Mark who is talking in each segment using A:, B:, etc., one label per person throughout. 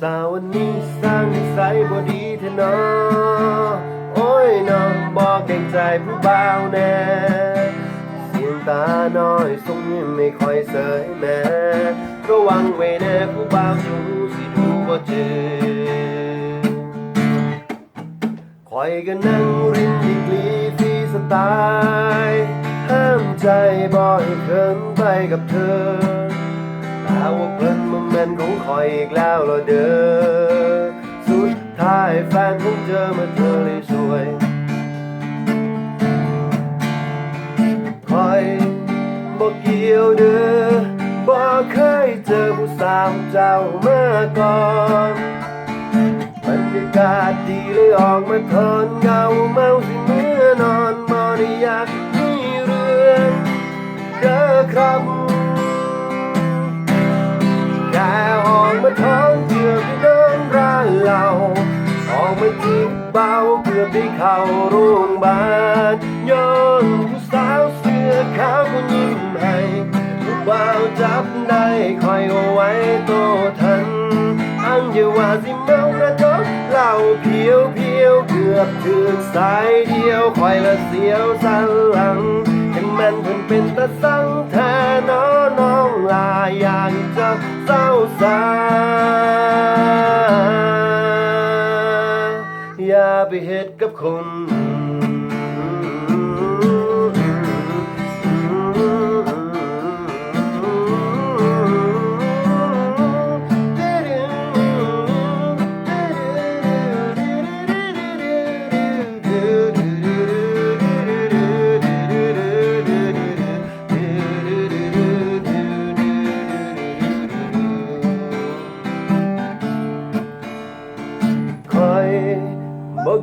A: สาววันนี้สร้างนิสัยบ่ดีเถอะนาะโอ้ยน้องบอกเกรงใจผู้บ่าวแน่เสียงตาน้อยทรงยิ้มไม่ค่อยเสยแม่ระวังไว้แน่ผู้บ่าวูสิดูบ่เจอคอยก็นั่งรินดีกรีฟีสไตล์ห้ามใจบ่ให้เคินไปกับเธอ ถ้าว่าเพลินมันแม่นของคอยอีกแล้วเรอเด้อสุดท้ายแฟนของเจอมาเธอเลยสวยคอยบอกเกี่ยวเด้อบอกเคยเจอผู้สาวเจ้ามาก่อนบรรยากาศดีเลยออกมาทอนเงาเมาสิ ท้องเกือบได้เดินร้านเราออกมาจีบเบาเกือบได้เข้าโรงพยาบาลย้อนผู้สาวเสื้อขาวก็ยิ้มให้ผู้บ่าวจับได้คอยเอาไว้โตทันอันอย่าว่าสิเมากระจกเหล่าเพียวเพียวเกือบถึงสายเดียวคอยละเสียวสันหลังจังแมนเพิ่นเป็นตาสังแทนน้องลาอย่ากจะเศร้าสา อย่าไปเฮ็ดกับคน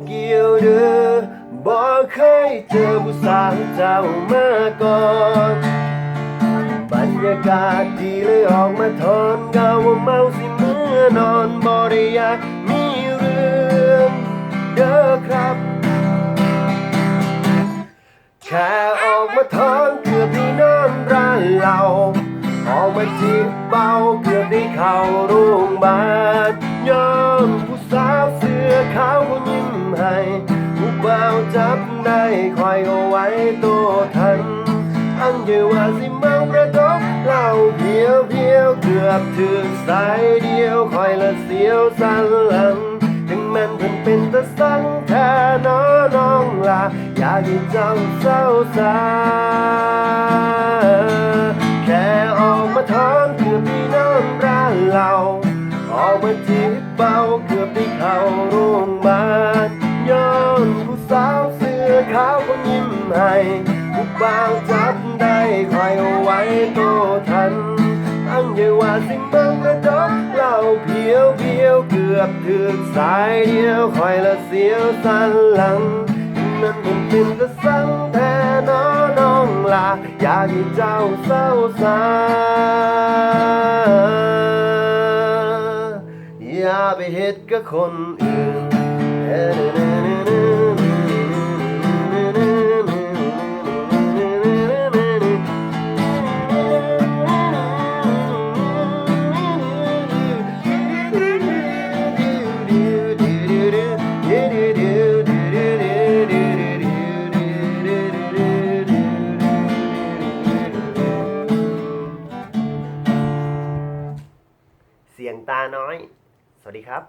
A: เกี่ยวเด้อบอกเคยเจอผู้สาวเจ้ามาก่อนบรรยากาศดีเลยออกมาทอนเงาว่าเมาสิเมื่อนอนบ่ได้อยากมีเรื่องเด้อครับแค่ออกมาทอนเกือบได้นอนร้านเราออกมาจีบเบาเกือบได้เข้าโรงพยาบาลย้อนผู้สาวเสื้อขาวก็ยิ้ม ให้ผู้บ่าวจับได้คอยเอาไว้ตัวทัน อันเยวว่าสิเมากระดกเหล่าเพียวเพียวเกือบถึงสายเดียวคอยละเสียวสันหลังถึงแม้นเพิ่นเป็นตะสังแท้น้อน้องลาอยากให้เจ้าเศร้าสา โตทัน อันย่าว่าสิเมืองกระดกเหล่าเพียวเพียวเกือบถึงสายเดียวคอยละเสียวสันหลังนั่นมันเป็นกระสังแท้น้อน้องลาอยากให้เจ้าเศร้าสาอย่าไปเฮ็ดกับคนอื่น เสียงตาน้อย สวัสดีครับ